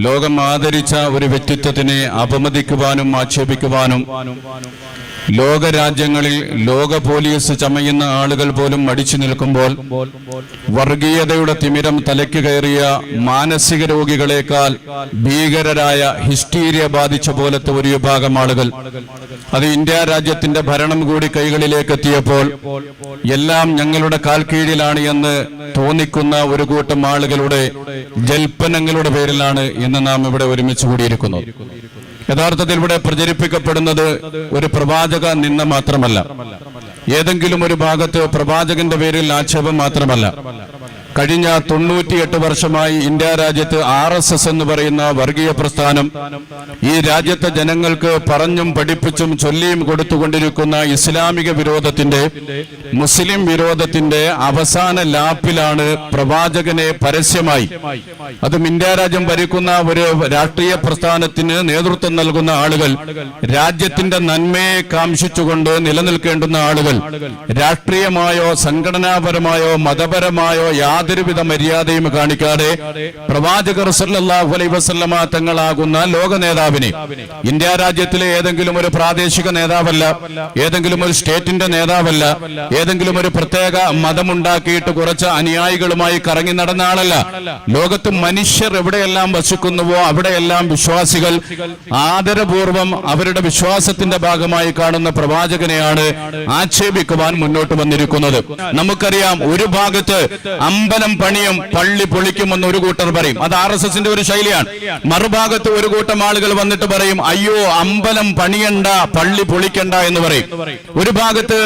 ലോകം ആദരിച്ച ഒരു വ്യക്തിത്വത്തിനെ അപമതിക്കുവാനും ആക്ഷേപിക്കുവാനും ലോകരാജ്യങ്ങളിൽ ലോക പോലീസ് ചമയുന്ന ആളുകൾ പോലും മടിച്ചു നിൽക്കുമ്പോൾ വർഗീയതയുടെ തിമിരം തലയ്ക്ക് കയറിയ മാനസിക രോഗികളെക്കാൾ ഭീകരരായ ഹിസ്റ്റീരിയ ബാധിച്ച പോലത്തെ ഒരു വിഭാഗം ആളുകൾ. അത് ഇന്ത്യ രാജ്യത്തിന്റെ ഭരണം കൂടി കൈകളിലേക്ക് എത്തിയപ്പോൾ എല്ലാം ഞങ്ങളുടെ കാൽ കീഴിലാണ് എന്ന് തോന്നിക്കുന്ന ഒരു കൂട്ടം ആളുകളുടെ ജൽപ്പനങ്ങളുടെ പേരിലാണ് ഇന്ന് നാം ഇവിടെ ഒരുമിച്ച് കൂടിയിരിക്കുന്നത്. യഥാർത്ഥത്തിൽ ഇവിടെ പ്രചരിപ്പിക്കപ്പെടുന്നത് ഒരു പ്രവാചക നിന്ന മാത്രമല്ല. ഏതെങ്കിലും ഒരു ഭാഗത്ത് പ്രവാചകന്റെ പേരിൽ ആക്ഷേപം മാത്രമല്ല. കഴിഞ്ഞ തൊണ്ണൂറ്റിയെട്ട് വർഷമായി ഇന്ത്യ രാജ്യത്ത് ആർ എസ് എസ് എന്ന് പറയുന്ന വർഗീയ പ്രസ്ഥാനം. ഈ രാജ്യത്തെ ജനങ്ങൾക്ക് പറഞ്ഞും പഠിപ്പിച്ചും ചൊല്ലിയും കൊടുത്തുകൊണ്ടിരിക്കുന്ന ഇസ്ലാമിക വിരോധത്തിന്റെ മുസ്ലിം വിരോധത്തിന്റെ അവസാന ലാപ്പിലാണ് പ്രവാചകനെ പരസ്യമായി. അതും ഇന്ത്യ രാജ്യം ഭരിക്കുന്ന ഒരു രാഷ്ട്രീയ പ്രസ്ഥാനത്തിന് നേതൃത്വം നൽകുന്ന ആളുകൾ രാജ്യത്തിന്റെ നന്മയെ കാംക്ഷിച്ചുകൊണ്ട് നിലനിൽക്കേണ്ടുന്ന ആളുകൾ രാഷ്ട്രീയമായോ സംഘടനാപരമായോ മതപരമായോ യാതൊരുവിധ മര്യാദയും കാണിക്കാതെ പ്രവാചകർ സല്ലല്ലാഹു അലൈഹി വസല്ലമ തങ്ങളാകുന്ന ലോക നേതാവിനെ ഇന്ത്യ രാജ്യത്തിലെ ഏതെങ്കിലും ഒരു പ്രാദേശിക നേതാവല്ല ഏതെങ്കിലും ഒരു സ്റ്റേറ്റിന്റെ നേതാവല്ല ഏതെങ്കിലും ഒരു പ്രത്യേക മതമുണ്ടാക്കിയിട്ട് കുറച്ച് അനുയായികളുമായി കറങ്ങി നടന്ന ആളല്ല. ലോകത്ത് മനുഷ്യർ എവിടെയെല്ലാം വസിക്കുന്നുവോ അവിടെയെല്ലാം വിശ്വാസികൾ ആദരപൂർവം അവരുടെ വിശ്വാസത്തിന്റെ ഭാഗമായി കാണുന്ന പ്രവാചകനെയാണ് ആക്ഷേപിക്കുവാൻ മുന്നോട്ട് വന്നിരിക്കുന്നത്. നമുക്കറിയാം ഒരു ഭാഗത്ത് അമ്പലം പണിയും പള്ളി പൊളിക്കുമെന്ന് ഒരു കൂട്ടർ പറയും. അത് ആർ എസ് എസിന്റെ ഒരു ശൈലിയാണ്. മറുഭാഗത്ത് ഒരു കൂട്ടം ആളുകൾ വന്നിട്ട് പറയും അയ്യോ അമ്പലം പണിയണ്ട പള്ളി പൊളിക്കണ്ട എന്ന് പറയും. ഒരു ഭാഗത്ത്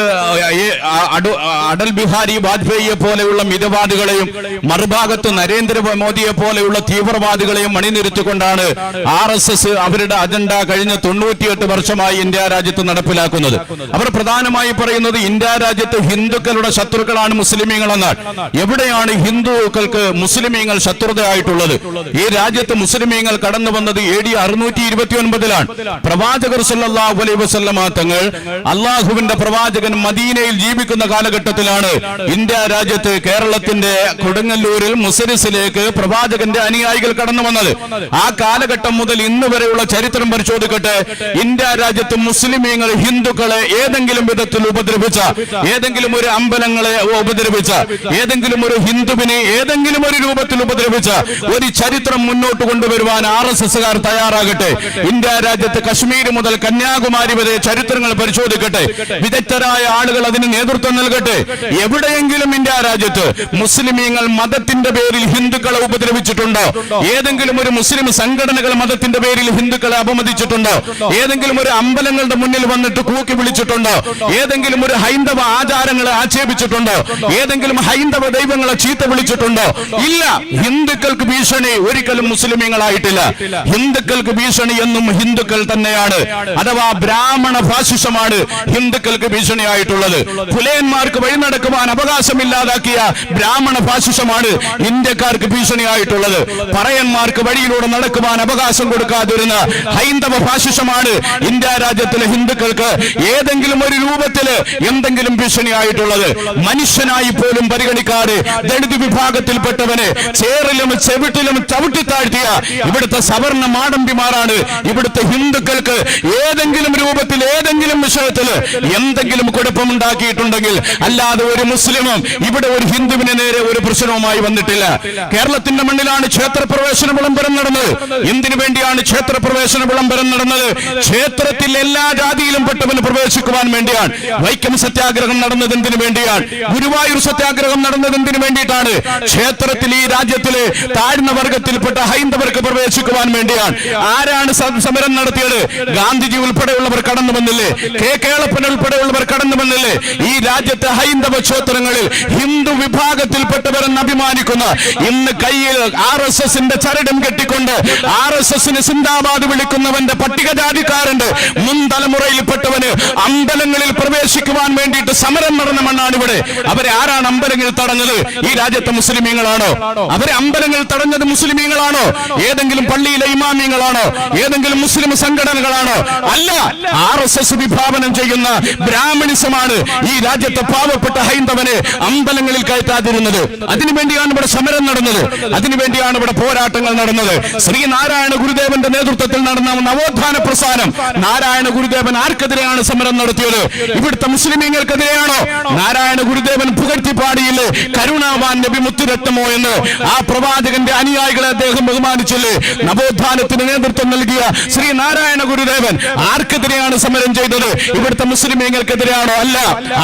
അടൽ ബിഹാരി വാജ്പേയിയെ പോലെയുള്ള മിതവാദികളെയും മറുഭാഗത്ത് നരേന്ദ്രമോദിയെ പോലെയുള്ള തീവ്രവാദികളെയും മണിനിരുത്തിക്കൊണ്ടാണ് ആർ എസ് എസ് അവരുടെ അജണ്ട കഴിഞ്ഞ തൊണ്ണൂറ്റിയെട്ട് വർഷമായി ഇന്ത്യ രാജ്യത്ത് നടപ്പിലാക്കുന്നത്. അവർ പ്രധാനമായി പറയുന്നത് ഇന്ത്യ രാജ്യത്ത് ഹിന്ദുക്കളുടെ ശത്രുക്കളാണ് മുസ്ലിമീങ്ങളെന്നാൽ എവിടെയാണ് ഹിന്ദുക്കൾക്ക് മുസ്ലിമീങ്ങൾ ശത്രുതയായിട്ടുള്ളത്. ഈ രാജ്യത്ത് മുസ്ലിമീങ്ങൾ കടന്നു വന്നത് എ ഡി അറുന്നൂറ്റി ഇരുപത്തി ഒൻപതിലാണ് പ്രവാചകർ സല്ലല്ലാഹു അലൈഹി വസല്ലമ തങ്ങൾ അള്ളാഹുവിന്റെ പ്രവാചകൻ മദീനയിൽ ജീവിക്കുന്ന കാലഘട്ടത്തിലാണ് ഇന്ത്യ രാജ്യത്ത് കേരളത്തിന്റെ കൊടുങ്ങല്ലൂരിൽ മുസരിസിലേക്ക് പ്രവാചകന്റെ അനുയായികൾ കടന്നു വന്നത്. ആ കാലഘട്ടം മുതൽ ഇന്ന് വരെയുള്ള ചരിത്രം പരിശോധിക്കട്ടെ. ഇന്ത്യ രാജ്യത്ത് മുസ്ലിമീങ്ങൾ ഹിന്ദുക്കളെ ഏതെങ്കിലും വിധത്തിൽ ഉപദ്രവിച്ച ഏതെങ്കിലും ഒരു അമ്പലങ്ങളെ ഉപദ്രവിച്ച ഏതെങ്കിലും ഒരു ഹിന്ദുവിനെ ഏതെങ്കിലും ഒരു രൂപത്തിൽ ഉപദ്രവിച്ച് ഒരു ചരിത്രം മുന്നോട്ട് കൊണ്ടുവരുവാൻ ആർ എസ് എസുകാർ തയ്യാറാകട്ടെ. ഇന്ത്യ രാജ്യത്ത് കശ്മീർ മുതൽ കന്യാകുമാരി വരെ ചരിത്രങ്ങൾ പരിശോധിക്കട്ടെ. വിദഗ്ധരായ ആളുകൾ അതിന് നേതൃത്വം നൽകട്ടെ. എവിടെയെങ്കിലും ഇന്ത്യ രാജ്യത്ത് മുസ്ലിമീങ്ങൾ മതത്തിന്റെ പേരിൽ ഹിന്ദുക്കളെ ഉപദ്രവിച്ചിട്ടുണ്ടോ? ഏതെങ്കിലും ഒരു മുസ്ലിം സംഘടനകൾ മതത്തിന്റെ പേരിൽ ഹിന്ദുക്കളെ അപമതിച്ചിട്ടുണ്ടോ? ഏതെങ്കിലും ഒരു അമ്പലങ്ങളുടെ മുന്നിൽ വന്നിട്ട് കൂക്കി വിളിച്ചിട്ടുണ്ടോ? ഏതെങ്കിലും ഒരു ഹൈന്ദവ ആചാരങ്ങളെ ആക്ഷേപിച്ചിട്ടുണ്ടോ? ഏതെങ്കിലും ഹൈന്ദവ ദൈവങ്ങളെ ചീത്ത വിളിച്ചിട്ടുണ്ടോ? ഇല്ല. ഹിന്ദുക്കൾക്ക് ഭീഷണി. ഒരിക്കലും മുസ്ലിമീങ്ങളായിട്ടില്ല. ഹിന്ദുക്കൾക്ക് ഭീഷണി എന്നും ഹിന്ദുക്കൾ തന്നെയാണ്. അഥവാ ബ്രാഹ്മണ ഫാസിസമാണ് ഹിന്ദുക്കൾക്ക് ഭീഷണിയായിട്ടുള്ളത്. പുലയന്മാർക്ക് വഴി നടക്കുവാൻ അവകാശമില്ലാതാക്കിയ ബ്രാഹ്മണ ഫാസിസമാണ് ഇന്ത്യക്കാർക്ക് ഭീഷണിയായിട്ടുള്ളത്. പറയന്മാർക്ക് വഴിയിലൂടെ നടക്കുവാൻ അവകാശം കൊടുക്കാതിരുന്ന ഹൈന്ദവ ഫാസിസമാണ് ഇന്ത്യ രാജ്യത്തിലെ ഹിന്ദുക്കൾക്ക് ഏതെങ്കിലും ഒരു രൂപത്തിൽ എന്തെങ്കിലും ഭീഷണിയായിട്ടുള്ളത്. മനുഷ്യനായി പോലും പരിഗണിക്കാതെ ദളിത് വിഭാഗത്തിൽപ്പെട്ടവനെ ചേറിലും ചെവിട്ടിലും ചവിട്ടി താഴ്ത്തിയ ഇവിടുത്തെ സവർണ മാടമ്പിമാരാണ് ഇവിടുത്തെ ഹിന്ദുക്കൾക്ക് ഏതെങ്കിലും രൂപത്തിൽ ഏതെങ്കിലും വിഷയത്തിൽ എന്തെങ്കിലും കുഴപ്പമുണ്ടാക്കിയിട്ടുണ്ടെങ്കിൽ അല്ലാതെ ഒരു മുസ്ലിമും ഇവിടെ ഒരു ഹിന്ദുവിന് നേരെ ഒരു പ്രശ്നവുമായി വന്നിട്ടില്ല. കേരളത്തിന്റെ മണ്ണിലാണ് ക്ഷേത്രപ്രവേശന വിളംബരം നടന്നത്. എന്തിനു വേണ്ടിയാണ് ക്ഷേത്രപ്രവേശന വിളംബരം നടന്നത്? ക്ഷേത്രത്തിൽ എല്ലാ ജാതിയിലും പെട്ടവന് പ്രവേശിക്കുവാൻ വേണ്ടിയാണ്. വൈക്കം സത്യാഗ്രഹം നടന്നത് എന്തിനു വേണ്ടിയാണ്? ഗുരുവായൂർ സത്യാഗ്രഹം നടന്നത് എന്തിനു ക്ഷേത്രത്തിൽ ഈ രാജ്യത്തിൽ താഴ്ന്ന വർഗത്തിൽപ്പെട്ട ഹൈന്ദവർക്ക് പ്രവേശിക്കുവാൻ വേണ്ടിയാണ്. ആരാണ് സമരം നടത്തിയത്? ഗാന്ധിജി ഉൾപ്പെടെയുള്ളവർ കടന്നു വന്നില്ലേ? കെ. കേളപ്പൻ ഉൾപ്പെടെയുള്ളവർ കടന്നു വന്നില്ലേ? ഈ രാജ്യത്തെ ഹൈന്ദവ ക്ഷേത്രങ്ങളിൽ ഹിന്ദു വിഭാഗത്തിൽപ്പെട്ടവരെന്ന് അഭിമാനിക്കുന്ന ഇന്ന് കയ്യിൽ ആർ എസ് എസിന്റെ ചരടും കെട്ടിക്കൊണ്ട് ആർ എസ് എസിന് സിന്ദാബാദ് വിളിക്കുന്നവന്റെ പട്ടികജാതിക്കാരുണ്ട്. മുൻ തലമുറയിൽപ്പെട്ടവന് അമ്പലങ്ങളിൽ പ്രവേശിക്കുവാൻ വേണ്ടിയിട്ട് സമരം നടന്ന മണ്ണാണ് ഇവിടെ അവരെ ആരാണ് അമ്പലങ്ങളിൽ തടഞ്ഞത്? ഈ രാജ്യത്തെ മുസ്ലിമീങ്ങളാണോ? അവരെ അമ്പലങ്ങൾ തടഞ്ഞത് മുസ്ലിമീങ്ങളാണോ? ഏതെങ്കിലും പള്ളിയിലെ ഇമാമിങ്ങളാണോ? ഏതെങ്കിലും മുസ്ലിം സംഘടനകളാണോ? അല്ല ആർ എസ് എസ് വിഭാവനം ചെയ്യുന്ന ബ്രാഹ്മണിസമാണ് ഈ രാജ്യത്തെ പാവപ്പെട്ട ഹൈന്ദവനെ അമ്പലങ്ങളിൽ കയറ്റാതിരുന്നത്. അതിനുവേണ്ടിയാണ് ഇവിടെ സമരം നടന്നത്. അതിനുവേണ്ടിയാണ് ഇവിടെ പോരാട്ടങ്ങൾ നടന്നത്. ശ്രീനാരായണ ഗുരുദേവന്റെ നേതൃത്വത്തിൽ നടന്ന നവോത്ഥാന പ്രസ്ഥാനം. നാരായണ ഗുരുദേവൻ ആർക്കെതിരെയാണ് സമരം നടത്തിയത്? ഇവിടുത്തെ മുസ്ലിമീങ്ങൾക്കെതിരെയാണോ? നാരായണ ഗുരുദേവൻ പുകഴ്ത്തി പാടിയില്ലേ? നബി മുത്തുരത്നമോ എന്ന് ആ പ്രവാചകന്റെ അനുയായികളെ അദ്ദേഹം ബഹുമാനിച്ചില്ലേ? നവോത്ഥാനത്തിന് നേതൃത്വം നൽകിയ ശ്രീ നാരായണ ഗുരുദേവൻ ആർക്കെതിരെയാണ് സമരം ചെയ്തത്? ഇവിടുത്തെ മുസ്ലിമീങ്ങൾക്കെതിരെയാണോ അല്ല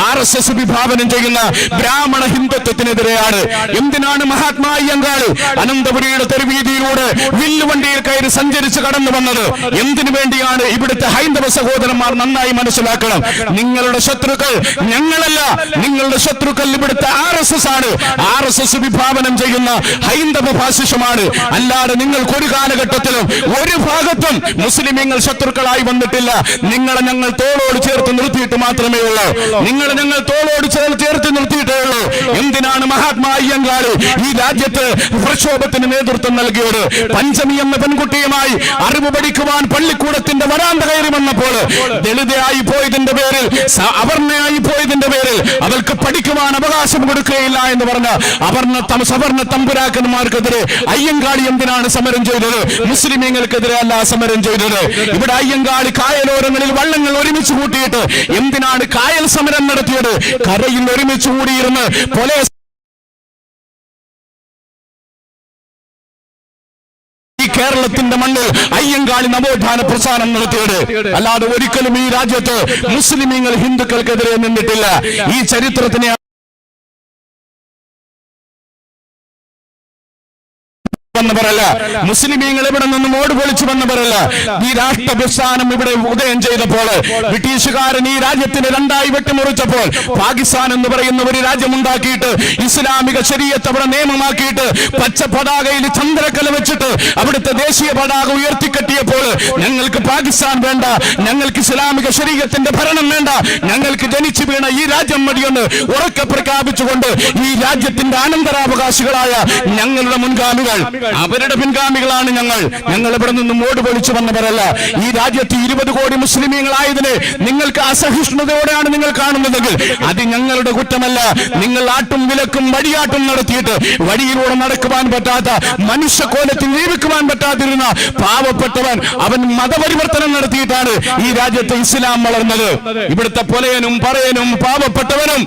ആർ എസ് എസ് വിഭാവനം ചെയ്യുന്ന ബ്രാഹ്മണ ഹിന്ദുത്വത്തിനെതിരെയാണ്. എന്തിനാണ് മഹാത്മാ അയ്യങ്കാളി അനന്തപുരിയുടെ തെരുവീതിയിലൂടെ വില്ലുവണ്ടിയിൽ കയറി സഞ്ചരിച്ച് കടന്നു വന്നത്? എന്തിനു വേണ്ടിയാണ് ഇവിടുത്തെ ഹൈന്ദവ സഹോദരന്മാർ നന്നായി മനസ്സിലാക്കണം? നിങ്ങളുടെ ശത്രുക്കൾ ഞങ്ങളല്ല. നിങ്ങളുടെ ശത്രുക്കൾ ഇവിടുത്തെ ആർ എസ് എസ് ആണ്. ആർ എസ് എസ് വിഭാവനം ചെയ്യുന്ന ഹൈന്ദവ ഫാസിസമാണ്. അല്ലാതെ നിങ്ങൾക്ക് ഒരു കാലഘട്ടത്തിലും ഒരു ഭാഗത്തും മുസ്ലിമീങ്ങൾ ശത്രുക്കളായി വന്നിട്ടില്ല. നിങ്ങളെ ഞങ്ങൾ തോളോട് ചേർത്ത് നിർത്തിയിട്ട് മാത്രമേ ഉള്ളൂ. നിങ്ങളെ ഞങ്ങൾ തോളോട് ചേർത്ത് നിർത്തിയിട്ടേ ഉള്ളൂ. എന്തിനാണ് മഹാത്മാ അയ്യങ്കാളി ഈ രാജ്യത്ത് പ്രക്ഷോഭത്തിന് നേതൃത്വം നൽകിയത്? പഞ്ചമി എന്ന പെൺകുട്ടിയുമായി അറിവ് പഠിക്കുവാൻ പള്ളിക്കൂടത്തിന്റെ വരാന്ത കയറി വന്നപ്പോൾ ദളിതയായി പോയതിന്റെ പേരിൽ അവർണയായി പോയതിന്റെ പേരിൽ അവൾക്ക് പഠിക്കുവാൻ അവകാശം കൊടുക്കുകയില്ല എന്ന് പറഞ്ഞ അവർണ തം- സവർണ തമ്പുരാക്കന്മാർക്കെതിരെ അയ്യങ്കാളി എന്തിനാണ് സമരം ചെയ്തത്? മുസ്ലിമീങ്ങൾക്കെതിരെ അല്ല സമരം ചെയ്തത്. ഇവിടെ അയ്യങ്കാളി കായലോരങ്ങളിൽ വള്ളങ്ങൾ ഒരുമിച്ച് കൂട്ടിയിട്ട് എന്തിനാണ് കായൽ സമരം നടത്തിയത്? കരയിൽ ഒരുമിച്ച് കൂടിയിരുന്ന് പൊലേ കേരളത്തിന്റെ മണ്ണിൽ അയ്യങ്കാളി നവോത്ഥാന പ്രസ്ഥാനം നടത്തിയത്. അല്ലാതെ ഒരിക്കലും ഈ രാജ്യത്ത് മുസ്ലിമീങ്ങൾ ഹിന്ദുക്കൾക്കെതിരെ നിന്നിട്ടില്ല. ഈ ചരിത്രത്തിനെ വന്നവരല്ല മുസ്ലിമീങ്ങൾ ഇവിടെ നിന്നും ഓട് പൊളിച്ചു വന്നവരല്ല ഈ രാഷ്ട്രപ്രസ്ഥാനം ഇവിടെ ഉദയം ചെയ്തപ്പോൾ ബ്രിട്ടീഷുകാരൻ ഈ രാജ്യത്തിന് രണ്ടായി വെട്ടിമുറിച്ചപ്പോൾ പാകിസ്ഥാൻ എന്ന് പറയുന്ന ഒരു രാജ്യമുണ്ടാക്കിയിട്ട് ഇസ്ലാമിക ശരീരത്തെ അവിടെ നിയമമാക്കിയിട്ട് പച്ച പതാകയിൽ ചന്ദ്രക്കല വെച്ചിട്ട് അവിടുത്തെ ദേശീയ പതാക ഉയർത്തിക്കെട്ടിയപ്പോൾ ഞങ്ങൾക്ക് പാകിസ്ഥാൻ വേണ്ട ഞങ്ങൾക്ക് ഇസ്ലാമിക ശരീരത്തിന്റെ ഭരണം വേണ്ട ഞങ്ങൾക്ക് ജനിച്ചു വീണ ഈ രാജ്യം മതിയെന്ന് ഉറക്കെ പ്രഖ്യാപിച്ചുകൊണ്ട് ഈ രാജ്യത്തിന്റെ അനന്തരാവകാശികളായ ഞങ്ങളുടെ മുൻഗാമികൾ അവരുടെ പിൻഗാമികളാണ് ഞങ്ങൾ. ഞങ്ങൾ ഇവിടെ നിന്നും ഓട് പൊളിച്ചു വന്നവരല്ല. ഈ രാജ്യത്ത് ഇരുപത് കോടി മുസ്ലിമീങ്ങളായതിന് നിങ്ങൾക്ക് അസഹിഷ്ണുതയോടെയാണ് നിങ്ങൾ കാണുന്നതെങ്കിൽ അത് ഞങ്ങളുടെ കുറ്റമല്ല. നിങ്ങൾ ആട്ടും വിലക്കും വഴിയാട്ടും നടത്തിയിട്ട് വഴിയിലൂടെ നടക്കുവാൻ പറ്റാത്ത മനുഷ്യക്കോലത്തിൽ ജീവിക്കുവാൻ പറ്റാതിരുന്ന പാവപ്പെട്ടവൻ അവൻ മതപരിവർത്തനം നടത്തിയിട്ടാണ് ഈ രാജ്യത്ത് ഇസ്ലാം വളർന്നത്. ഇവിടുത്തെ പൊലയനും പറയനും പാവപ്പെട്ടവനും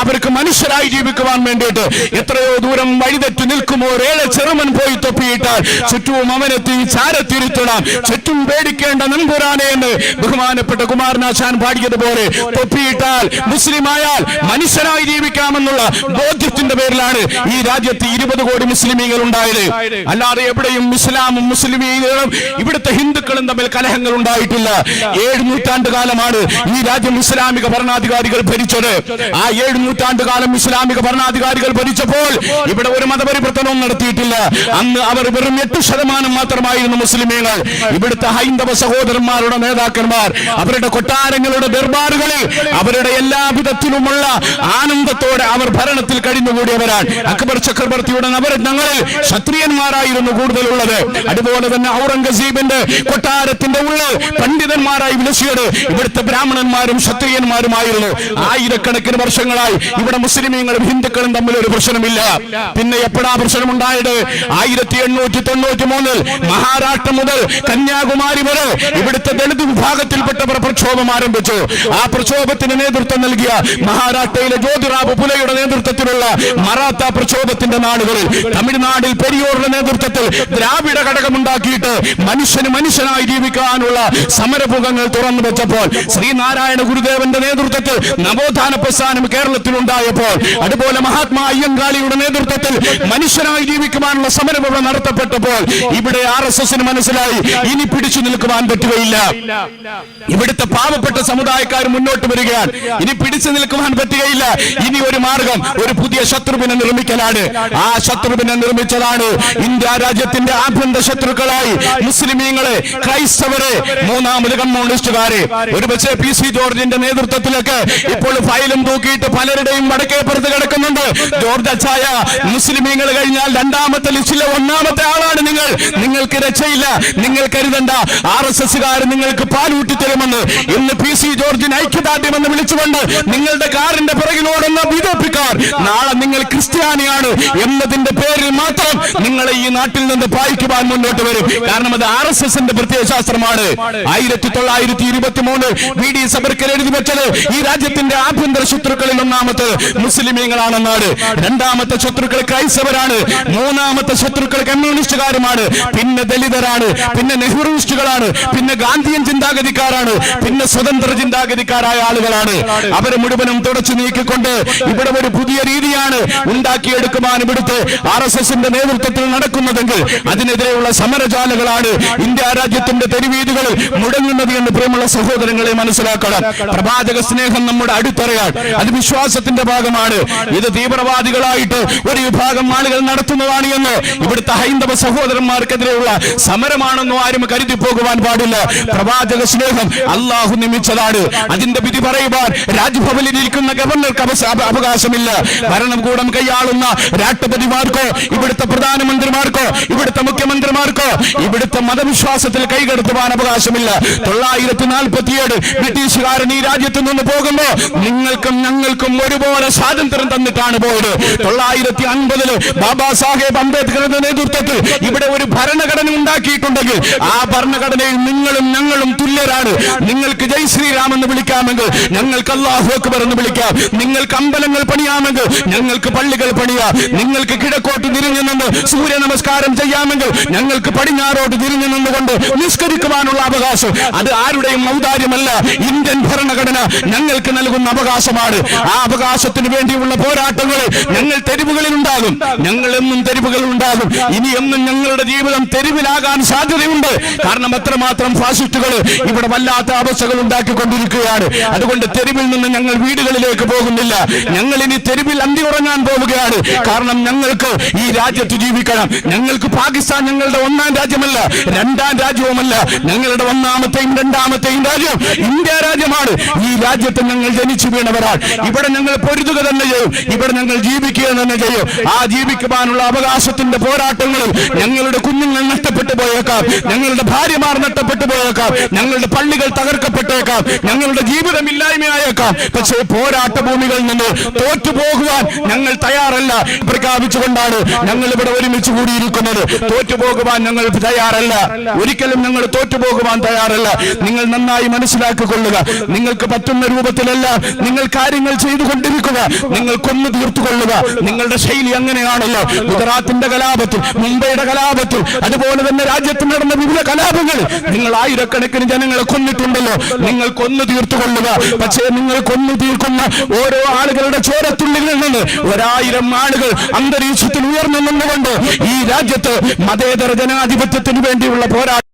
അവർക്ക് മനുഷ്യരായി ജീവിക്കുവാൻ വേണ്ടിയിട്ട് എത്രയോ ദൂരം വഴിതെറ്റി നിൽക്കുമോ? ഏഴ് ചെറുമൻ പോയി തൊപ്പിയിട്ടാൽ ചുറ്റും അവനെത്തി ചാരത്തിരുത്തണം ചുറ്റും പേടിക്കേണ്ട നമ്പുരാനെ എന്ന് ബഹുമാനപ്പെട്ട കുമാരനാശാൻ പാടിയതുപോലെ തൊപ്പിയിട്ടാൽ മുസ്ലിമായാൽ മനുഷ്യനായി ജീവിക്കാമെന്നുള്ള ബോധ്യത്തിന്റെ പേരിലാണ് ഈ രാജ്യത്ത് ഇരുപത് കോടി മുസ്ലിമീങ്ങൾ ഉണ്ടായത്. അല്ലാതെ എവിടെയും ഇസ്ലാമും മുസ്ലിമീങ്ങളും ഇവിടുത്തെ ഹിന്ദുക്കളും തമ്മിൽ കലഹങ്ങൾ ഉണ്ടായിട്ടില്ല. ഏഴ് നൂറ്റാണ്ട് കാലമാണ് ഈ രാജ്യം ഇസ്ലാമിക ഭരണാധികാരികൾ ഭരിച്ചത്. ആ ഏഴ് നൂറ്റാണ്ട് കാലം ഇസ്ലാമിക ഭരണാധികാരികൾ ഭരിച്ചപ്പോൾ ഇവിടെ ഒരു മതപരിവർത്തനവും നടത്തിയിട്ടില്ല. അന്ന് അവർ വെറും എട്ട് ശതമാനം മാത്രമായിരുന്നു മുസ്ലിമീങ്ങൾ. ഇവിടുത്തെ ഹൈന്ദവ സഹോദരന്മാരുടെ നേതാക്കന്മാർ അവരുടെ കൊട്ടാരങ്ങളുടെ ദർബാറുകളിൽ അവരുടെ എല്ലാവിധത്തിലുമുള്ള ആനന്ദത്തോടെ അവർ ഭരണത്തിൽ കഴിഞ്ഞുകൂടിയവരാണ്. അക്ബർ ചക്രവർത്തിയുടെ നവരത്നങ്ങളിൽ ക്ഷത്രിയന്മാരായിരുന്നു കൂടുതലുള്ളത്. അതുപോലെ തന്നെ ഔറംഗസീബിന്റെ കൊട്ടാരത്തിന്റെ ഉള്ളിൽ പണ്ഡിതന്മാരായി വിലസിയത് ഇവിടുത്തെ ബ്രാഹ്മണന്മാരും ക്ഷത്രിയന്മാരുമായിരുന്നു. ആയിരക്കണക്കിന് വർഷങ്ങളായി ഇവിടെ മുസ്ലിമീങ്ങളും ഹിന്ദുക്കളും തമ്മിൽ ഒരു പ്രശ്നമില്ല. പിന്നെ എപ്പോഴാ പ്രശ്നം ഉണ്ടായത് ആയിരത്തി എണ്ണൂറ്റി തൊണ്ണൂറ്റി മൂന്നിൽ മഹാരാഷ്ട്ര മുതൽ കന്യാകുമാരി വരെ ഇവിടുത്തെ ദളിത് വിഭാഗത്തിൽപ്പെട്ടവർ പ്രക്ഷോഭം ആരംഭിച്ചു. ആ പ്രക്ഷോഭത്തിന് നേതൃത്വം നൽകിയ മഹാരാഷ്ട്രയിലെ ജ്യോതിറാബ് പുലയുടെ നേതൃത്വത്തിലുള്ള മറാത്ത പ്രക്ഷോഭത്തിന്റെ നാടുകളിൽ തമിഴ്നാടിൽ പെരിയോറിന്റെ നേതൃത്വത്തിൽ ദ്രാവിഡ ഘടകമുണ്ടാക്കിയിട്ട് മനുഷ്യന് മനുഷ്യനായി ജീവിക്കാനുള്ള സമരമുഖങ്ങൾ തുറന്നു വെച്ചപ്പോൾ ശ്രീനാരായണ ഗുരുദേവന്റെ നേതൃത്വത്തിൽ നവോത്ഥാന പ്രസ്ഥാനം കേരളത്തിൽ ഉണ്ടായപ്പോൾ അതുപോലെ മഹാത്മാ അയ്യങ്കാളിയുടെ നേതൃത്വത്തിൽ മനുഷ്യനായി ജീവിക്കുവാനുള്ള സമരം ഇവിടെ നടത്തപ്പെട്ടപ്പോൾ ഇവിടെ ആർ എസ് എസിന് മനസ്സിലായി. ഇനി പിടിച്ചു നിൽക്കുവാൻ പറ്റുകയില്ല. ഇവിടുത്തെ പാവപ്പെട്ട സമുദായക്കാർ മുന്നോട്ട് വരികയാണ്. ഇനി പിടിച്ചു നിൽക്കുവാൻ പറ്റുകയില്ല. ഇനി ഒരു മാർഗം ഒരു പുതിയ ശത്രുവിനെ നിർമ്മിക്കലാണ്. ആ ശത്രുവിനെ നിർമ്മിച്ചതാണ് ഇന്ത്യ രാജ്യത്തിന്റെ ആഭ്യന്തര ശത്രുക്കളായി. മുസ്ലിമീങ്ങളെ ക്രൈസ്തവരെ മൂന്നാമത് കമ്മ്യൂണിസ്റ്റുകാരെ. ഒരുപക്ഷെ പി സി ജോർജിന്റെ നേതൃത്വത്തിലൊക്കെ ഇപ്പോൾ ഫയലും തൂക്കിയിട്ട് പലരുടെയും വടക്കേപ്പുറത്ത് കിടക്കുന്നുണ്ട്. ജോർജ് അച്ചായ മുസ്ലിമീങ്ങൾ കഴിഞ്ഞാൽ രണ്ടാമത്തെ ലിസ്റ്റിലെ ഒന്നാമത്തെ ആളാണ് നിങ്ങൾ. നിങ്ങൾക്ക് രക്ഷയില്ല. നിങ്ങൾ കരുതണ്ട. ആർ എസ് എസ്സുകാർ നിങ്ങൾക്ക് പാലൂട്ടി തരുമെന്ന് ഇന്ന് പി സി ജോർജിന് ഐക്യദാർഢ്യമെന്ന് വിളിച്ചുകൊണ്ട് നിങ്ങളുടെ കാറിന്റെ പിറകിലോടുന്ന ബി ജെ നാളെ നിങ്ങൾ ക്രിസ്ത്യാനിയാണ് എന്നതിന്റെ പേരിൽ മാത്രം നിങ്ങളെ ഈ നാട്ടിൽ നിന്ന് പായിക്കുവാൻ മുന്നോട്ട് വരും. കാരണം അത് ആർ എസ് എസിന്റെ പ്രത്യയശാസ്ത്രമാണ് ആയിരത്തി തൊള്ളായിരത്തി ഇരുപത്തി മൂന്ന് വി ഡി സബർക്കർ എഴുതി വെച്ചത് ഈ രാജ്യത്തിന്റെ ആഭ്യന്തര ശത്രുക്കളിൽ ഒന്നാമത്തെ മുസ്ലിമീങ്ങളാണെന്നാണ്. രണ്ടാമത്തെ ശത്രുക്കൾ ക്രൈസ്തവരാണ്. മൂന്നാമത്തെ ശത്രുക്കൾ കമ്മ്യൂണിസ്റ്റുകാരുമാണ്. പിന്നെ ദലിതരാണ് പിന്നെ നെഹ്റുവിസ്റ്റുകളാണ് പിന്നെ ഗാന്ധിയൻ ചിന്താഗതിക്കാരാണ് പിന്നെ സ്വതന്ത്ര ചിന്താഗതിക്കാരായ ആളുകളാണ്. അവരെ മുഴുവനും തുടച്ചു നീക്കിക്കൊണ്ട് ഇവിടെ ഒരു പുതിയ രീതിയാണ് ഉണ്ടാക്കിയെടുക്കുവാൻ ഇവിടുത്തെ ആർ എസ് എസിന്റെ നേതൃത്വത്തിൽ നടക്കുന്നതെങ്കിൽ അതിനെതിരെയുള്ള സമരജാലകളാണ് ഇന്ത്യ രാജ്യത്തിന്റെ തെരുവീതികളിൽ മുടങ്ങുന്നത് എന്ന് പ്രിയമുള്ള സഹോദരങ്ങളെ മനസ്സിലാക്കണം. പ്രവാചക സ്നേഹം നമ്മുടെ അടുത്തറിയാൻ അത് വിശ്വാസത്തിന്റെ ഭാഗമാണ്. ഇത് തീവ്രവാദികളായിട്ട് ഒരു വിഭാഗം ആളുകൾ നടത്തുന്നതാണ് എന്ന് ഇവിടുത്തെ ഹൈന്ദവ സഹോദരന്മാർക്കെതിരെയുള്ള സമരമാണെന്നോ ആരും കരുതി പോകുവാൻ പാടില്ല. പ്രവാചക സ്നേഹം അള്ളാഹു നിമിച്ചതാണ് അതിന്റെ വിധി പറയുവാൻ രാജ്ഭവനിൽ ഇരിക്കുന്ന ഗവർണർക്ക് അവകാശമില്ല. ഭരണകൂടം കൈയാളുന്ന രാഷ്ട്രപതിമാർക്കോ ഇവിടുത്തെ പ്രധാനമന്ത്രിമാർക്കോ ഇവിടുത്തെ മുഖ്യമന്ത്രിമാർക്കോ ഇവിടുത്തെ മതവിശ്വാസത്തിൽ കൈകടത്തുവാൻ അവകാശമില്ല. തൊള്ളായിരത്തി നാൽപ്പത്തിയേഴ് ബ്രിട്ടീഷുകാരൻ ഈ രാജ്യത്ത് നിന്ന് പോകുമ്പോ നിങ്ങൾക്കും ഞങ്ങൾക്കും ഒരുപോലെ സ്വാതന്ത്ര്യം തന്നിട്ടാണ് പോയത് തൊള്ളായിരത്തി അൻപതിൽ ബാബാ സാഹേബ് അംബേദ്കറുടെ നേതൃത്വത്തിൽ ഇവിടെ ഒരു ഭരണഘടന ഉണ്ടാക്കിയിട്ടുണ്ടെങ്കിൽ ആ ഭരണഘടനയിൽ നിങ്ങളും ഞങ്ങളും തുല്യരാണ്. നിങ്ങൾക്ക് ജയ് ശ്രീറാം എന്ന് വിളിക്കാമെങ്കിൽ ഞങ്ങൾക്ക് അള്ളാഹു അക്ബർ എന്ന് വിളിക്കാം. നിങ്ങൾക്ക് അമ്പലങ്ങൾ പണിയാമെങ്കിൽ ഞങ്ങൾക്ക് പള്ളികൾ പണിയാം. നിങ്ങൾക്ക് കിഴക്കോട്ട് തിരിഞ്ഞു നിന്ന് സൂര്യ നമസ്കാരം ചെയ്യാമെങ്കിൽ ഞങ്ങൾക്ക് പടിഞ്ഞാറോട്ട് തിരിഞ്ഞു നിന്നുകൊണ്ട് നിസ്കരിക്കുവാനുള്ള അവകാശം. അത് ആരുടെയും ഔദാര്യമല്ല. ഇന്ത്യൻ ഭരണഘടന ഞങ്ങൾക്ക് നൽകുന്ന അവകാശമാണ്. ആ അവകാശത്തിന് വേണ്ടിയുള്ള പോരാട്ടങ്ങൾ ഞങ്ങൾ തെരുവുകളിൽ ഉണ്ടാകും ഞങ്ങൾ എന്നും തെരുവുകളിൽ ഉണ്ടാകും. ഇനി എന്നും ഞങ്ങളുടെ ജീവിതം തെരുവിലാകാൻ സാധ്യതയുണ്ട്. കാരണം അത്രമാത്രം ഫാസിസ്റ്റുകൾ ഇവിടെ വല്ലാത്ത അവസ്ഥകൾ ഉണ്ടാക്കിക്കൊണ്ടിരിക്കുകയാണ്. അതുകൊണ്ട് തെരുവിൽ നിന്ന് ഞങ്ങൾ വീടുകളിലേക്ക് പോകുന്നില്ല. ഞങ്ങൾ ഇനി തെരുവിൽ അന്തി ഉറങ്ങാൻ പോവുകയാണ്. കാരണം ഞങ്ങൾക്ക് ഈ രാജ്യത്ത് ജീവിക്കണം. ഞങ്ങൾക്ക് പാകിസ്ഥാൻ ഞങ്ങളുടെ ഒന്നാം രാജ്യമല്ല രണ്ടാം രാജ്യവുമല്ല. ഞങ്ങളുടെ ഒന്നാമത്തെയും രണ്ടാമത്തെയും രാജ്യം ഇന്ത്യ രാജ്യമാണ്. ഈ രാജ്യത്ത് ഞങ്ങൾ ജനിച്ചു വീണവരാണ് ഇവിടെ ഞങ്ങൾ പൊരുതുക തന്നെ ചെയ്യും. ഇവിടെ ഞങ്ങൾ ജീവിക്കുക തന്നെ ചെയ്യും. ആ ജീവിക്കുവാനുള്ള അവകാശത്തിന്റെ പോരാട്ടങ്ങളിൽ ഞങ്ങളുടെ കുഞ്ഞുങ്ങൾ നഷ്ടപ്പെട്ടു പോയേക്കാം. ഞങ്ങളുടെ ഭാര്യമാർ നഷ്ടപ്പെട്ടു പോയേക്കാം. ഞങ്ങളുടെ പള്ളികൾ തകർക്കപ്പെട്ടേക്കാം. ഞങ്ങളുടെ ജീവിതം ഇല്ലായ്മയായേക്കാം. പക്ഷേ പോരാട്ട ഭൂമികളിൽ നിന്ന് തോറ്റുപോകുവാൻ ഞങ്ങൾ തയ്യാറല്ല. പ്രഖ്യാപിച്ചുകൊണ്ടാണ് ഞങ്ങൾ ഇവിടെ ഒരുമിച്ച് കൂടിയിരിക്കുന്നത്. തോറ്റുപോകുവാൻ ഞങ്ങൾ തയ്യാറല്ല. ഒരിക്കലും ഞങ്ങൾ തോറ്റുപോകുവാൻ തയ്യാറല്ല. നിങ്ങൾ നന്നായി മനസ്സിലാക്കിക്കൊള്ളുക. നിങ്ങൾക്ക് പറ്റുന്ന രൂപത്തിലല്ല നിങ്ങൾ കാര്യങ്ങൾ ചെയ്തുകൊണ്ടിരിക്കുക. നിങ്ങൾ കൊന്നു തീർത്തുകൊള്ളുക. നിങ്ങളുടെ ശൈലി അങ്ങനെയാണല്ലോ. ഗുജറാത്തിന്റെ കലാപത്തിൽ മുംബൈയുടെ കലാപത്തിൽ അതുപോലെ തന്നെ രാജ്യത്ത് നടന്ന വിവിധ കലാപങ്ങൾ. നിങ്ങൾ ആയിരക്കണക്കിന് ജനങ്ങളെ കൊന്നിട്ടുണ്ടല്ലോ. നിങ്ങൾ കൊന്നു തീർത്തു കൊള്ളുക പക്ഷേ നിങ്ങൾ കൊന്നു തീർക്കുന്ന ഓരോ ആളുകളുടെ ചോരത്തുള്ളിൽ നിന്ന് ഒരായിരം ആളുകൾ അന്തരീക്ഷത്തിൽ ഉയർന്നു നിന്നുകൊണ്ട് ഈ രാജ്യത്ത് മതേതര ജനാധിപത്യത്തിന് വേണ്ടിയുള്ള പോരാട്ടം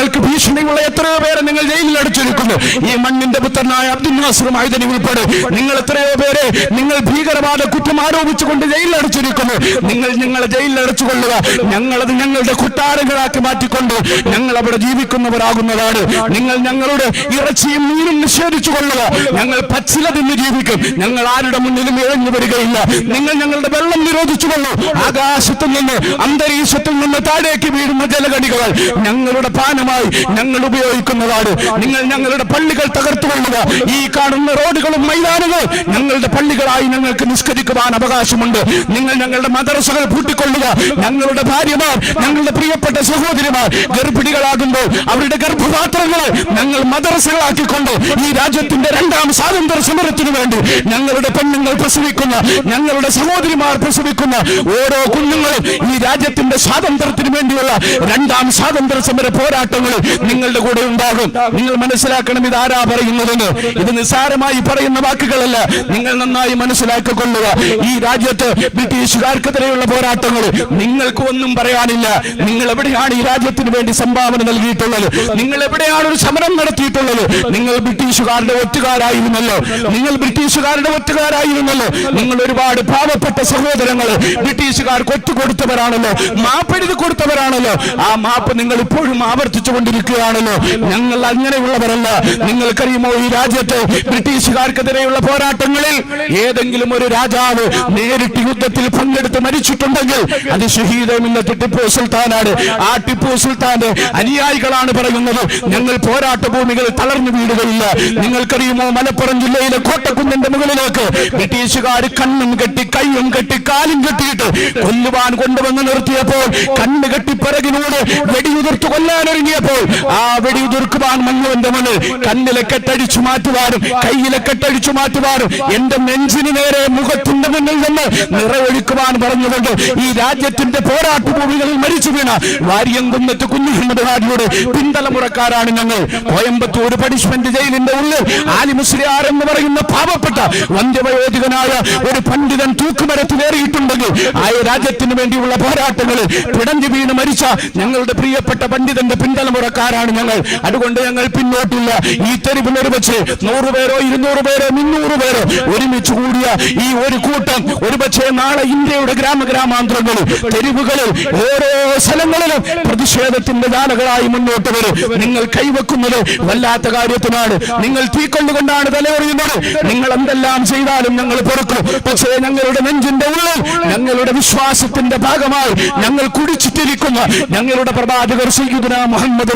നിങ്ങൾക്ക് ഭീഷണിയുള്ള എത്രയോ പേരെ നിങ്ങൾ ജയിലിൽ അടച്ചിരിക്കുന്നു. ഈ മണ്ണിന്റെ പുത്രനായ അബ്ദുൽ നാസറും ആയുധനി ഉൾപ്പെടെ നിങ്ങൾ എത്രയോ പേരെ നിങ്ങൾ ഭീകരവാദ കുറ്റം ആരോപിച്ചുകൊണ്ട് ജയിലിൽ അടച്ചിരിക്കുന്നു. നിങ്ങൾ നിങ്ങളെ ജയിലിൽ അടച്ചുകൊള്ളുക. ഞങ്ങളത് ഞങ്ങളുടെ കുട്ടാരങ്ങളാക്കി മാറ്റിക്കൊണ്ട് ഞങ്ങൾ അവിടെ ജീവിക്കുന്നവരാകുന്നതാണ്. നിങ്ങൾ ഞങ്ങളുടെ ഇറച്ചിയും മീനും നിഷേധിച്ചു കൊള്ളുക. ഞങ്ങൾ പച്ചില തിന്ന് ജീവിക്കും. ഞങ്ങൾ ആരുടെ മുന്നിലും ഇഴഞ്ഞു വരികയില്ല. നിങ്ങൾ ഞങ്ങളുടെ വെള്ളം നിരോധിച്ചു കൊള്ളു. ആകാശത്തു നിന്ന് അന്തരീക്ഷത്തിൽ നിന്ന് താഴേക്ക് വീഴുന്ന ജലകണികൾ ഞങ്ങളുടെ പാനമായി ഞങ്ങൾ ഉപയോഗിക്കുന്നതാണ്. നിങ്ങൾ ഞങ്ങളുടെ പള്ളികൾ തകർത്തു കൊള്ളുക ഈ കാണുന്ന റോഡുകളും മൈതാനങ്ങളും ഞങ്ങളുടെ പള്ളികളായി ഞങ്ങൾക്ക് നിഷ്കരിക്കുവാൻ അവകാശമുണ്ട്. നിങ്ങൾ ഞങ്ങളുടെ മദ്രസകൾ പൂട്ടിക്കൊള്ളുക. ഞങ്ങളുടെ ഭാര്യമാർ ഞങ്ങളുടെ പ്രിയപ്പെട്ട സഹോദരിമാർ ഗർഭിണികളാകുമ്പോൾ അവരുടെ ഗർഭപാത്രങ്ങളെ ഞങ്ങൾ മദ്രസകളാക്കിക്കൊണ്ട് ഈ രാജ്യത്തിന്റെ രണ്ടാം സ്വാതന്ത്ര്യ സമരത്തിനു വേണ്ടി ഞങ്ങളുടെ പെണ്ണുങ്ങൾ പ്രസവിക്കുന്ന ഞങ്ങളുടെ സഹോദരിമാർ പ്രസവിക്കുന്ന ഓരോ കുഞ്ഞുങ്ങളും ഈ രാജ്യത്തിന്റെ സ്വാതന്ത്ര്യത്തിന് വേണ്ടിയുള്ള രണ്ടാം സ്വാതന്ത്ര്യ സമര പോരാട്ട പോരാട്ടങ്ങളിൽ നിങ്ങളുടെ കൂടെ ഉണ്ടാകും. നിങ്ങൾ മനസ്സിലാക്കണം ഇത് ആരാ പറയുന്നതെന്ന്. ഇത് നിസ്സാരമായി പറയുന്ന വാക്കുകളല്ല. നിങ്ങൾ നന്നായി മനസ്സിലാക്കിക്കൊള്ളുക. ഈ രാജ്യത്ത് ബ്രിട്ടീഷുകാർക്കെതിരെയുള്ള പോരാട്ടങ്ങൾ നിങ്ങൾക്ക് ഒന്നും പറയാനില്ല. നിങ്ങൾ എവിടെയാണ് ഈ രാജ്യത്തിന് വേണ്ടി സംഭാവന നൽകിയിട്ടുള്ളത്? നിങ്ങൾ എവിടെയാണ് ഒരു സമരം നടത്തിയിട്ടുള്ളത്? നിങ്ങൾ ബ്രിട്ടീഷുകാരുടെ ഒറ്റുകാരായിരുന്നല്ലോ. നിങ്ങൾ ബ്രിട്ടീഷുകാരുടെ ഒറ്റുകാരായിരുന്നല്ലോ. നിങ്ങൾ ഒരുപാട് പാവപ്പെട്ട സഹോദരങ്ങൾ ബ്രിട്ടീഷുകാർക്ക് മാപ്പ് മാപ്പെഴുതി കൊടുത്തവരാണല്ലോ. ആ മാപ്പ് നിങ്ങൾ ഇപ്പോഴും ആവർത്തിച്ചു കൊണ്ടിരിക്കുകയാണല്ലോ ഞങ്ങൾ അങ്ങനെയുള്ളവരല്ല. നിങ്ങൾക്കറിയുമോ ഈ രാജ്യത്ത് ബ്രിട്ടീഷുകാർക്കെതിരെയുള്ള പോരാട്ടങ്ങളിൽ ഏതെങ്കിലും ഒരു രാജാവ് നേരിട്ട് യുദ്ധത്തിൽ പങ്കെടുത്ത് മരിച്ചിട്ടുണ്ടെങ്കിൽ അത് ഷഹീദമിന്നത്തെ ടിപ്പു സുൽത്താനാണ്. ആ ടിപ്പു സുൽത്താന്റെ അനുയായികളാണ് പറയുന്നത്. ഞങ്ങൾ പോരാട്ട ഭൂമികളിൽ തളർന്നു വീടുകയില്ല നിങ്ങൾക്കറിയുമോ മലപ്പുറം ജില്ലയിലെ കോട്ടക്കുന്നിന്റെ മുകളിലേക്ക് ബ്രിട്ടീഷുകാർ കണ്ണും കെട്ടി കൈയും കെട്ടി കാലും കെട്ടിയിട്ട് കൊല്ലുവാൻ കൊണ്ടുവന്ന് നിർത്തിയപ്പോൾ കണ്ണ് കെട്ടി പിറകിനോട് വെടിയുതിർത്ത് കൊല്ലാൻ ഒരുങ്ങിയപ്പോൾ ആ വെടി ഉതിർക്കുവാൻ മഞ്ഞുവന്റെ മണ്ണ് കണ്ണിലെ കെട്ടടിച്ചു മാറ്റുവാനും കയ്യിലെ കെട്ടടിച്ചു മാറ്റുവാനും എന്റെ നെഞ്ചിന് നേരെ മുഖത്തിന്റെ മുന്നിൽ നിന്ന് നിറയൊഴിക്കുവാൻ പറഞ്ഞുകൊണ്ട് ഈ രാജ്യത്തിന്റെ പോരാട്ട ഭൂമികളിൽ മരിച്ചു വീണ വാര്യംകുന്നത്ത് കുഞ്ഞുഹമ്മദ് ഹാജിയുടെ പിന്തലമുറക്കാരാണ് ഞങ്ങൾ. കോയമ്പത്തൂർ പണിഷ്മെന്റ് ജയിലിന്റെ ഉള്ളിൽ ആലി മുസ്ലിയാർ എന്ന് പറയുന്ന പാവപ്പെട്ട വന്ധ്യവയോധികനായ ഒരു പണ്ഡിതൻ തൂക്കുമരത്തിലേറിയിട്ടുണ്ടെങ്കിൽ ആ രാജ്യത്തിന് വേണ്ടിയുള്ള പോരാട്ടങ്ങളിൽ പിടഞ്ഞു വീണ് മരിച്ച ഞങ്ങളുടെ പ്രിയപ്പെട്ട പണ്ഡിതന്റെ പിന്തലമുറക്കാരാണ് ഞങ്ങൾ. അതുകൊണ്ട് ഞങ്ങൾ പിന്നോട്ടില്ല. ഈ തെരുവിൽ ഒരു വെച്ച് നൂറ് പേരോ ഇരുന്നൂറ് പേരോ മുന്നൂറ് പേരോ ഒരുമിച്ച് കൂടിയ ഈ ഒരു കൂട്ടം. ഒരുപക്ഷെ നാളെ ഇന്ത്യയുടെ ഗ്രാമ ഗ്രാമാന്തരങ്ങളിൽ തെരുവുകളിൽ ഓരോ സ്ഥലങ്ങളിലും പ്രതിഷേധത്തിന്റെ ജാലകളായി മുന്നോട്ട് വരും. നിങ്ങൾ കൈവെക്കുന്നത് വല്ലാത്ത കാര്യത്തിനാണ്. നിങ്ങൾ തീക്കൊണ്ടുകൊണ്ടാണ് തലയെറിയുന്നത്. നിങ്ങൾ എന്തെല്ലാം ചെയ്താലും ഞങ്ങൾ പൊറുക്കും. പക്ഷേ ഞങ്ങളുടെ നെഞ്ചിന്റെ ഉള്ളിൽ ഞങ്ങളുടെ വിശ്വാസത്തിന്റെ ഭാഗമായി ഞങ്ങൾ കുടിച്ചിട്ടിരിക്കുന്ന. ഞങ്ങളുടെ പ്രവാചകർ സയ്യിദുന മുഹമ്മദ്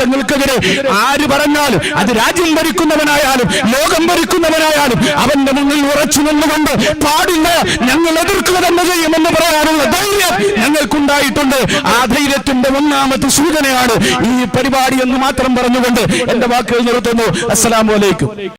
തങ്ങൾക്കെതിരെ ആര് പറഞ്ഞാലും അത് രാജ്യം ഭരിക്കുന്നവനായാലും ലോകം ഭരിക്കുന്നവനായാലും അവന്റെ മുന്നിൽ ഉറച്ചു നിന്നുകൊണ്ട് പാടില്ല ഞങ്ങൾ എതിർക്കുക തന്നെ ചെയ്യുമെന്ന് പറയാനുള്ള ധൈര്യം ഞങ്ങൾക്കുണ്ടായിട്ടുണ്ട്. ആ ധൈര്യത്തിന്റെ ഒന്നാമത്തെ സൂചനയാണ് ഈ പരിപാടി എന്ന് മാത്രം പറഞ്ഞുകൊണ്ട് എന്റെ വാക്കുകൾ നിർത്തുന്നു. അസ്സലാമു അലൈക്കും.